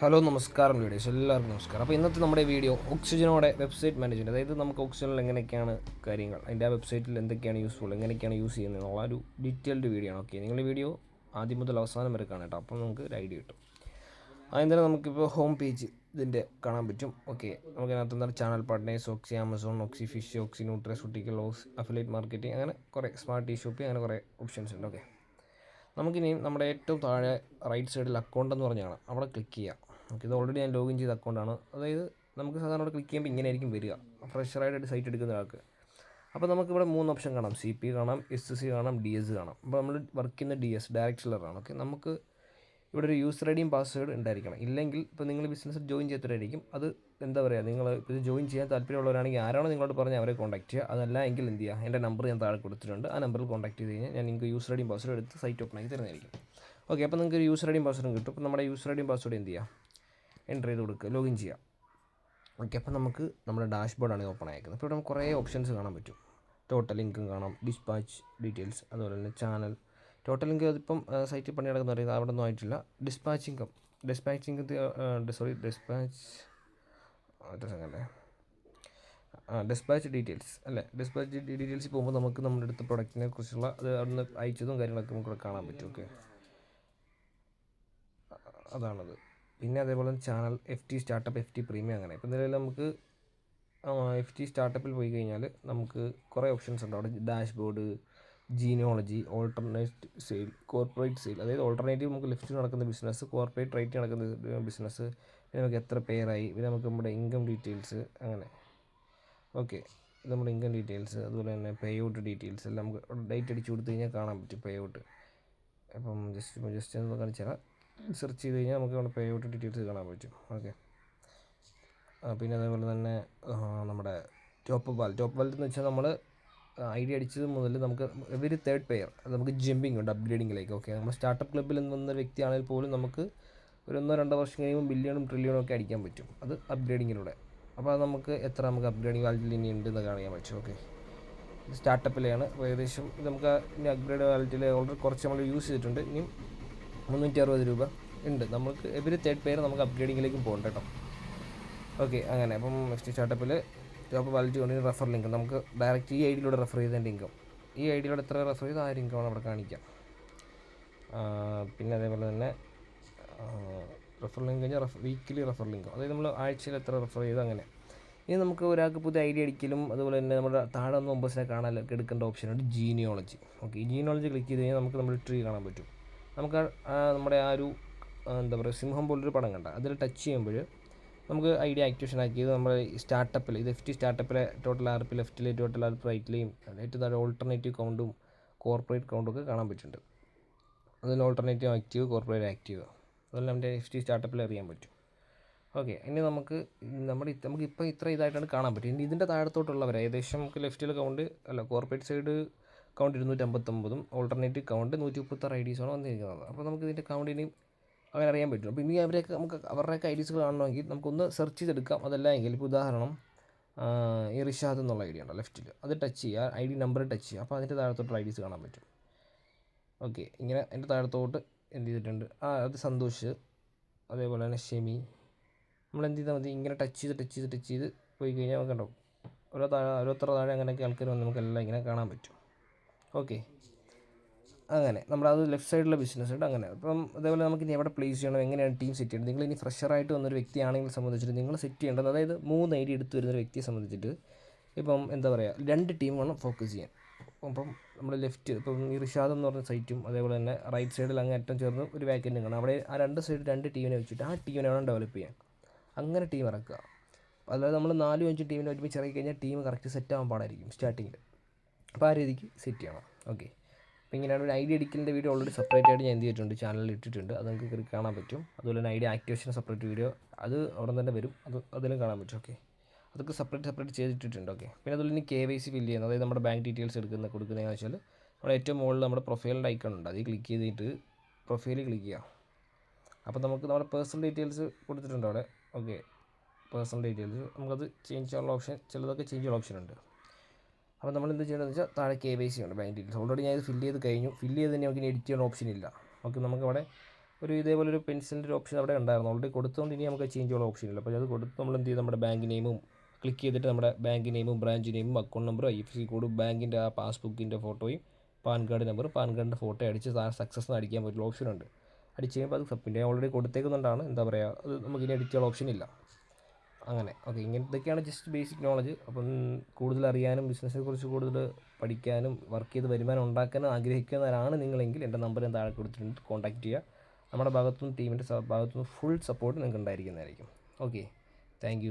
Hello നമസ്കാരം videos. എല്ലാവർക്കും നമസ്കാരം. അപ്പോൾ ഇന്നത്തെ നമ്മുടെ വീഡിയോ ഓക്സിജനോടെ വെബ്സൈറ്റ് മാനേജ്മെന്റ് അതായത് നമുക്ക് ഓക്സിജനിൽ എങ്ങനെയൊക്കെയാണ് കാര്യങ്ങൾ അതിന്റെ ആ വെബ്സൈറ്റിൽ എന്തൊക്കെയാണ് യൂസ്ഫുൾ എങ്ങനെയൊക്കെയാണ് യൂസ് ചെയ്യുന്നത് എന്നുള്ള ഒരു ഡീറ്റെയിൽഡ് വീഡിയോ ആണ്. ഓക്കെ നിങ്ങൾ ഈ വീഡിയോ ആദ്യം മുതൽ അവസാനം വരെ കാണാം കേട്ടോ. അപ്പോൾ നമുക്ക് ഒരു ഐഡിയ കിട്ടും. അതിന് തന്നെ നമുക്കിപ്പോൾ ഹോം പേജ് ഇതിന്റെ കാണാൻ പറ്റും. ഓക്കെ നമുക്ക് അതിനകത്ത് എന്താണ് channel partners oxy Amazon oxy fish oxy nutraceutical ox affiliate marketing അങ്ങനെ കുറേ സ്മാർട്ട് ഈ ഷോപ്പിംഗ് അങ്ങനെ കുറേ ഓപ്ഷൻസ് ഉണ്ട്. ഓക്കെ നമുക്കിനി നമ്മുടെ ഏറ്റവും താഴെ റൈറ്റ് സൈഡിൽ അക്കൗണ്ട് എന്ന് പറഞ്ഞാണ് അവിടെ ക്ലിക്ക് ചെയ്യാം. നമുക്ക് ഇത് ഓൾറെഡി ഞാൻ ലോഗിൻ ചെയ്ത അക്കൗണ്ടാണ് അതായത് നമുക്ക് സാധാരണ അവിടെ ക്ലിക്ക് ചെയ്യുമ്പോൾ ഇങ്ങനെ ആയിരിക്കും വരിക ഫ്രഷറായിട്ട് സൈറ്റ് എടുക്കുന്ന ഒരാൾക്ക്. അപ്പോൾ നമുക്കിവിടെ മൂന്ന് ഓപ്ഷൻ കാണാം. സി പി കാണാം എസ് സി കാണാം ഡി എസ് കാണാം. അപ്പോൾ നമ്മൾ വർക്ക് ചെയ്യുന്ന ഡി എസ് ഡയറക്ട് സെല്ലറാണ് ഓക്കെ നമുക്ക് ഇവിടെ ഒരു യൂസർ ഐ ഡിയും പാസ്വേഡ് ഉണ്ടായിരിക്കണം. ഇല്ലെങ്കിൽ ഇപ്പോൾ നിങ്ങൾ ബിസിനസ് ജോയിൻ ചെയ്തിട്ടായിരിക്കും. അത് എന്താ പറയുക നിങ്ങൾ ഇത് ജോയിൻ ചെയ്യാൻ താല്പര്യമുള്ളവരാണെങ്കിൽ ആരാണോ നിങ്ങളോട് പറഞ്ഞാൽ അവരെ കോൺടാക്ട് ചെയ്യുക. അതല്ല എങ്കിൽ എന്ത് ചെയ്യുക എന്റെ നമ്പർ ഞാൻ താഴെ കൊടുത്തിട്ടുണ്ട്. ആ നമ്പറിൽ കോൺടാക്ട് ചെയ്ത് കഴിഞ്ഞാൽ ഞാൻ നിങ്ങൾക്ക് യൂസർ ഐ ഡിയും പാസ്വേഡ് എടുത്ത് സൈറ്റ് ഓപ്പൺ ആക്കി തരുന്നതായിരിക്കും. ഓക്കെ അപ്പോൾ നിങ്ങൾക്ക് ഒരു യൂസർ ഐ ഡിയും പാസ്വേഡും കിട്ടും. അപ്പോൾ നമ്മുടെ യൂസർ ഐ ഡിയും പാസ്വേഡ് എന്ത് ചെയ്യുക? എന്റർ ചെയ്ത് കൊടുക്കുക. ലോഗിൻ ചെയ്യാം ഓക്കെ അപ്പോൾ നമുക്ക് നമ്മുടെ ഡാഷ്ബോർഡാണ് ഓപ്പൺ ആയിരിക്കുന്നത് അപ്പോൾ ഇവിടെ കുറേ ഓപ്ഷൻസ് കാണാൻ പറ്റും. ടോട്ടൽ ഇൻകം കാണാം. ഡിസ്പാച്ച് ഡീറ്റെയിൽസ് അതുപോലെ തന്നെ ചാനൽ ടോട്ടൽ ഇൻകം അതിപ്പം സൈറ്റിൽ പണി നടക്കുന്ന പറയുന്നത് അവിടെ ഒന്നും ആയിട്ടില്ല. Dispatch income dispatch income sorry dispatch അല്ലേ ഡിസ്പാച്ച് ഡീറ്റെയിൽസ് അല്ലേ? ഡിസ്പാച്ച് ഡീറ്റെയിൽസ് പോകുമ്പോൾ നമുക്ക് നമ്മുടെ അടുത്ത പ്രൊഡക്റ്റിനെ കുറിച്ചുള്ള അത് അവിടുന്ന് അയച്ചതും കാര്യങ്ങളൊക്കെ നമുക്ക് കാണാൻ പറ്റും. ഓക്കെ അതാണത്. പിന്നെ അതേപോലെ channel F T startup F T premium അങ്ങനെ. ഇപ്പം നിലവിൽ നമുക്ക് എഫ് ടി സ്റ്റാർട്ടപ്പിൽ പോയി കഴിഞ്ഞാൽ നമുക്ക് കുറേ ഓപ്ഷൻസ് ഉണ്ട്. അവിടെ dashboard genealogy alternate sale corporate sale അതായത് ഓൾട്ടർനേറ്റീവ് നമുക്ക് ലിഫ്റ്റ് നടക്കുന്ന ബിസിനസ് കോർപ്പറേറ്റ് റേറ്റ് നടക്കുന്ന ബിസിനസ് പിന്നെ നമുക്ക് എത്ര പേരായി? പിന്നെ നമുക്ക് നമ്മുടെ ഇൻകം ഡീറ്റെയിൽസ് അങ്ങനെ. ഓക്കെ നമ്മുടെ ഇൻകം ഡീറ്റെയിൽസ് അതുപോലെ തന്നെ പേ ഔട്ട് ഡീറ്റെയിൽസ് എല്ലാം നമുക്ക് ഡേറ്റ് അടിച്ച് കൊടുത്തു കഴിഞ്ഞാൽ കാണാൻ പറ്റും പേ ഔട്ട് അപ്പം ജസ്റ്റ് ജസ്റ്റ് ഒന്ന് കാണിച്ചാൽ സെർച്ച് ചെയ്ത് കഴിഞ്ഞാൽ നമുക്ക് നമ്മുടെ പേ ഔട്ട് ഡീറ്റെയിൽസ് കാണാൻ പറ്റും. ഓക്കെ പിന്നെ അതേപോലെ തന്നെ നമ്മുടെ ടോപ്പ് വാൽ ടോപ്പ് വാലറ്റ് എന്ന് വെച്ചാൽ നമ്മൾ ഐ ഡി അടിച്ചത് മുതൽ നമുക്ക് എവരി തേർഡ് പെയർ നമുക്ക് ജമ്പിങ് ഉണ്ട് അപ്ഗ്രേഡിങ്ങിലേക്ക് ഓക്കെ നമ്മൾ സ്റ്റാർട്ടപ്പ് ക്ലബ്ബിൽ നിന്ന് വന്ന വ്യക്തിയാണെങ്കിൽ പോലും നമുക്ക് ഒരു ഒന്നോ രണ്ടോ വർഷം കഴിയുമ്പോൾ ബില്യണും ട്രില്യണും ഒക്കെ അടിക്കാൻ പറ്റും. അത് അപ്ഗ്രേഡിങ്ങിലൂടെ അപ്പോൾ അത് നമുക്ക് എത്ര നമുക്ക് അപ്ഗ്രേഡിങ് വാലിറ്റി ഇനി ഉണ്ട് എന്ന് അറിയാൻ പറ്റും ഓക്കെ സ്റ്റാർട്ടപ്പിലെയാണ് ഏകദേശം നമുക്ക് ഇനി അപ്ഗ്രേഡ് വാലറ്റിൽ ഓൾറെഡി കുറച്ച് നമ്മൾ യൂസ് ചെയ്തിട്ടുണ്ട്. ഇനിയും മുന്നൂറ്റി അറുപത് രൂപ ഉണ്ട്. നമുക്ക് എവരി തേർഡ് പെയർ നമുക്ക് അപ്ഗ്രേഡിങ്ങിലേക്കും പോകണ്ട കേട്ടോ. ഓക്കെ അങ്ങനെ. അപ്പം നെക്സ്റ്റ് സ്റ്റാർട്ടപ്പിൽ ജോബ് വാലിറ്റി കൊണ്ട് റെഫർ ലിങ്ക് നമുക്ക് ഡയറക്റ്റ് ഈ ഐ ഡിയിലൂടെ റെഫർ ചെയ്തതിന്റെ ഇൻകം ഈ ഐ ഡിയിലൂടെ എത്ര റെഫർ ചെയ്ത് ആ ഒരു ഇൻകമാണ് അവിടെ കാണിക്കാം. പിന്നെ അതേപോലെ തന്നെ റെഫർ ലിങ്ക് കഴിഞ്ഞാൽ റെഫർ വീക്കിലി റെഫർ ലിങ്ക് അതായത് നമ്മൾ ആഴ്ചയിൽ എത്ര റെഫർ ചെയ്ത് അങ്ങനെ. ഇനി നമുക്ക് ഒരാൾക്ക് പുതിയ ഐഡിയ അടിക്കലും അതുപോലെ തന്നെ നമ്മുടെ താഴെ ഒന്ന് ഒമ്പസിനെ കാണാനൊക്കെ എടുക്കേണ്ട ഓപ്ഷനുണ്ട് ജീനിയോളജി ഓക്കെ ഈ ജീനിയോളജി ക്ലിക്ക് ചെയ്ത് കഴിഞ്ഞാൽ നമുക്ക് നമ്മുടെ ട്രീ കാണാൻ പറ്റും. നമുക്ക് നമ്മുടെ ആ ഒരു എന്താ പറയുക സിംഹം പോലൊരു പടം കണ്ട. അതിൽ ടച്ച് ചെയ്യുമ്പോൾ നമുക്ക് ഐഡിയ ആക്ടിവേഷൻ ആക്കിയത് നമ്മുടെ സ്റ്റാർട്ടപ്പിൽ ടി സ്റ്റാർട്ടപ്പിലെ ടോട്ടൽ ആർ പി ലെഫ്റ്റിലെ ടോട്ടൽ ആർ പി റൈറ്റിലെയും ഏറ്റവും താഴെ ഓൾട്ടർനേറ്റീവ് കൗണ്ടും കോർപ്പറേറ്റ് കൗണ്ടും ഒക്കെ കാണാൻ പറ്റുന്നുണ്ട്. അതിൽ ഓൾട്ടർനേറ്റീവ് ആക്റ്റീവ് കോർപ്പറേറ്റ് ആക്റ്റീവ് അതെല്ലാം നമ്മുടെ ടി സ്റ്റാർട്ടപ്പിൽ അറിയാൻ പറ്റും. ഓക്കെ ഇനി നമുക്ക് നമ്മുടെ നമുക്ക് ഇപ്പോൾ ഇത്ര ഇതായിട്ടാണ് കാണാൻ പറ്റും ഇനി ഇതിന്റെ താഴത്തോട്ടുള്ളവർ ഏകദേശം നമുക്ക് ലെഫ്റ്റിൽ കൗണ്ട് അല്ല കോർപ്പറേറ്റ് സൈഡ് കൗണ്ട് ഇരുന്നൂറ്റമ്പത്തൊമ്പതും ഓൾട്ടർനേറ്റീവ് കൗണ്ട് നൂറ്റി മുപ്പത്താറ് ഐ ഡീസാണ് വന്നിരിക്കുന്നത്. അപ്പോൾ നമുക്ക് ഇതിന്റെ കൗണ്ട് ഇനിയും അങ്ങനെ അറിയാൻ പറ്റും. അപ്പോൾ ഇനി അവരെയൊക്കെ നമുക്ക് അവരുടെയൊക്കെ ഐ ഡീസ് കാണണമെങ്കിൽ നമുക്കൊന്ന് സെർച്ച് ചെയ്തെടുക്കാം. അതല്ല എങ്കിൽ ഇപ്പോൾ ഉദാഹരണം ഈ റിഷാദ് എന്നുള്ള ഐ ഡി ഉണ്ടോ ലെഫ്റ്റിൽ അത് ടച്ച് ചെയ്യുക ഐ ഡി നമ്പർ ടച്ച് ചെയ്യുക അപ്പോൾ അതിന്റെ താഴത്തോട്ടുള്ള ഐ ഡീസ് കാണാൻ പറ്റും. ഓക്കെ ഇങ്ങനെ അതിന്റെ താഴത്തോട്ട് എന്ത് ചെയ്തിട്ടുണ്ട്? ആ അത് സന്തോഷ് അതേപോലെ തന്നെ ഷെമി. നമ്മൾ എന്ത് ചെയ്താൽ മതി? ഇങ്ങനെ ടച്ച് ചെയ്ത് ടച്ച് ചെയ്ത് ടച്ച് ചെയ്ത് പോയി കഴിഞ്ഞാൽ നമുക്ക് ഉണ്ടാവും ഓരോ താഴെ ഓരോരുത്തർ താഴെ അങ്ങനെയൊക്കെ ആൾക്കാർ വന്ന് നമുക്കെല്ലാം ഇങ്ങനെ കാണാൻ പറ്റും. ഓക്കെ. അങ്ങനെ നമ്മുടെ അത് ലെഫ്റ്റ് സൈഡിലെ ബിസിനസ് ഉണ്ട് അങ്ങനെ. അപ്പം അതേപോലെ നമുക്ക് ഇനി എവിടെ പ്ലേസ് ചെയ്യണം എങ്ങനെയാണ് ടീം സെറ്റ് ചെയ്യേണ്ടത് നിങ്ങൾ ഇനി ഫ്രഷറായിട്ട് വന്നൊരു വ്യക്തിയാണെങ്കിൽ സംബന്ധിച്ചിട്ട് നിങ്ങൾ സെറ്റ് ചെയ്യേണ്ടത് അതായത് മൂന്ന് ഐ ഡി എടുത്ത് വരുന്നൊരു വ്യക്തിയെ സംബന്ധിച്ചിട്ട് ഇപ്പം എന്താ പറയുക രണ്ട് ടീം വേണം ഫോക്കസ് ചെയ്യാൻ. അപ്പം നമ്മൾ ലെഫ്റ്റ് ഇപ്പം ഈ റിഷാദ് എന്ന് പറഞ്ഞ സൈറ്റും അതേപോലെ തന്നെ റൈറ്റ് സൈഡിൽ അങ്ങ് അറ്റം ചേർന്ന് ഒരു വാക്കന്റ് കാണാം. അവിടെ ആ രണ്ട് സൈഡ് രണ്ട് ടീമിനെ വെച്ചിട്ട് ആ ടീമിനെ വേണം ഡെവലപ്പ് ചെയ്യാൻ. അങ്ങനെ ടീം ഇറക്കുക. അതായത് നമ്മൾ നാലും അഞ്ചും ടീമിനെ ഒരുമിച്ച് ഇറക്കി കഴിഞ്ഞാൽ ടീം കറക്റ്റ് സെറ്റ് ആവാൻ പാടായിരിക്കും സ്റ്റാർട്ടിങ്ങിൽ അപ്പോൾ ആ രീതിക്ക് സെറ്റ് ചെയ്യണം. ഓക്കെ അപ്പോൾ ഇങ്ങനെയാണ് ഒരു ഐഡിയ അടിക്കലിന്റെ വീഡിയോ ഓൾറെഡി സെപ്പറേറ്റ് ആയിട്ട് ഞാൻ എന്ത് ചെയ്തിട്ടുണ്ട് ചാനലിൽ ഇട്ടിട്ടുണ്ട്. അത് നിങ്ങൾക്ക് കയറി കാണാൻ പറ്റും. അതുപോലെ തന്നെ ഐഡിയ ആക്ടിവേഷൻ സെപ്പറേറ്റ് വീഡിയോ അത് അവിടെ തന്നെ വരും. അത് അതിലും കാണാൻ പറ്റും. ഓക്കെ അതൊക്കെ സെപ്പറേറ്റ് സെപ്പറേറ്റ് ചെയ്തിട്ടിട്ടുണ്ട്. ഓക്കെ പിന്നെ അതുപോലെ ഇനി കെ വൈ സി ഫില്ല് ചെയ്യുന്നത്. അതായത് നമ്മുടെ ബാങ്ക് ഡീറ്റെയിൽസ് എടുക്കുന്ന കൊടുക്കുന്നതെന്ന് വെച്ചാൽ നമ്മുടെ ഏറ്റവും മുകളിൽ നമ്മുടെ പ്രൊഫൈലിന്റെ ഐക്കൺ ഉണ്ട്. അതിൽ ക്ലിക്ക് ചെയ്തിട്ട് പ്രൊഫൈലിൽ ക്ലിക്ക് ചെയ്യാം. അപ്പോൾ നമുക്ക് നമ്മുടെ പേഴ്സണൽ ഡീറ്റെയിൽസ് കൊടുത്തിട്ടുണ്ട് അവിടെ. ഓക്കെ പേഴ്സണൽ ഡീറ്റെയിൽസ് നമുക്കത് ചേഞ്ച് ചെയ്യാനുള്ള ഓപ്ഷൻ ചിലതൊക്കെ ചേഞ്ച് ചെയ്യാനുള്ള ഓപ്ഷൻ ഉണ്ട്. അപ്പോൾ നമ്മൾ എന്ത് ചെയ്യണമെന്ന് വെച്ചാൽ താഴെ കെ വൈ സി ഉണ്ട് ബാങ്ക് ഡീറ്റെയിൽസ് ഓൾറെഡി ഞാൻ ഇത് ഫില്ല് ചെയ്ത് കഴിഞ്ഞു. ഫില്ല് ചെയ്ത് തന്നെ നമുക്ക് ഇനി എഡിറ്റ് ചെയ്യാൻ ഓപ്ഷൻ ഇല്ല. ഓക്കെ നമുക്ക് അവിടെ ഒരു ഇതേപോലെ ഒരു പെൻസിലിന്റെ ഒരു ഓപ്ഷൻ അവിടെ ഉണ്ടായിരുന്നു. ഓൾറെഡി കൊടുത്തുകൊണ്ട് ഇനി നമുക്ക് ചേഞ്ച് ചെയ്യാനുള്ള ഓപ്ഷൻ ഇല്ല. അപ്പോൾ അത് കൊടുത്ത് നമ്മൾ എന്ത് ചെയ്യും നമ്മുടെ ബാങ്ക് നെയിമും ക്ലിക്ക് ചെയ്തിട്ട് നമ്മുടെ ബാങ്ക് നെയിമും ബ്രാഞ്ച് നെയിമും അക്കൗണ്ട് നമ്പറും ഐ എഫ് സി കോഡും ബാങ്കിന്റെ ആ പാസ്ബുക്കിന്റെ ഫോട്ടോയും പാൻ കാർഡ് നമ്പർ പാൻ കാർഡിന്റെ ഫോട്ടോ അടിച്ച് സക്സസ് എന്ന് അടിക്കാൻ പറ്റുള്ള ഓപ്ഷൻ ഉണ്ട്. അടിച്ച് കഴിയുമ്പോൾ അത് സബ്മിറ്റ് ഓൾറെഡി കൊടുത്തേക്കുന്നുണ്ടാണ്. എന്താ പറയുക? അത് നമുക്ക് ഇനി അടിച്ചുള്ള ഓപ്ഷൻ ഇല്ല. അങ്ങനെ. ഓക്കെ ഇങ്ങനത്തൊക്കെയാണ് ജസ്റ്റ് ബേസിക് നോളജ് അപ്പം കൂടുതൽ അറിയാനും ബിസിനസ്സിനെ കുറിച്ച് കൂടുതൽ പഠിക്കാനും വർക്ക് ചെയ്ത് വരുമാനം ഉണ്ടാക്കാനും ആഗ്രഹിക്കുന്നവരാണ് നിങ്ങളെങ്കിൽ എന്റെ നമ്പർ ഞാൻ താഴെ കൊടുത്തിട്ടുണ്ട്. കോൺടാക്റ്റ് ചെയ്യുക. നമ്മുടെ ഭാഗത്തുനിന്ന് ടീമിന്റെ ഭാഗത്തുനിന്ന് ഫുൾ സപ്പോർട്ട് നിങ്ങൾക്ക് ഉണ്ടായിരിക്കുന്നതായിരിക്കും ഓക്കെ താങ്ക്